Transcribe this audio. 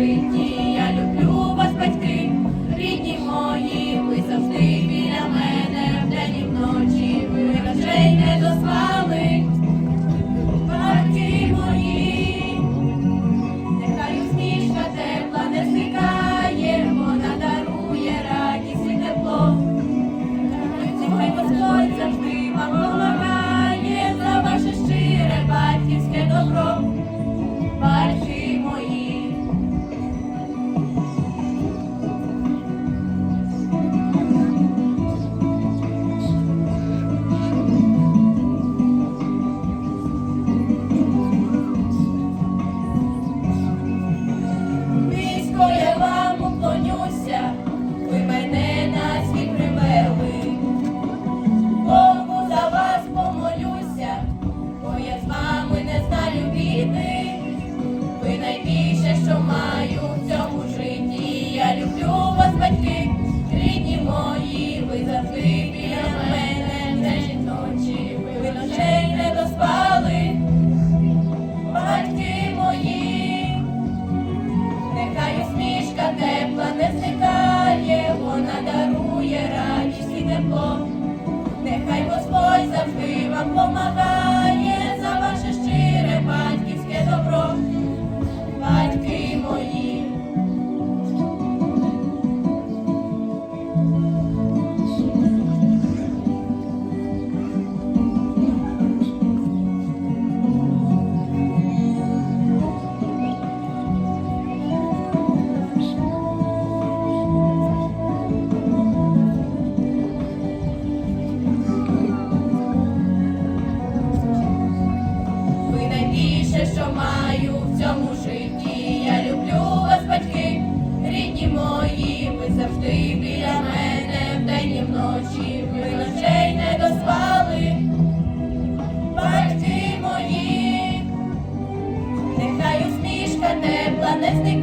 Bring you. що маю в цьому житті. Я люблю вас, батьки, рідні мої, ви завжди біля мене, вдень і вночі, ми ночей не доспали, батьки мої, нехай усмішка, тепла, не стикає.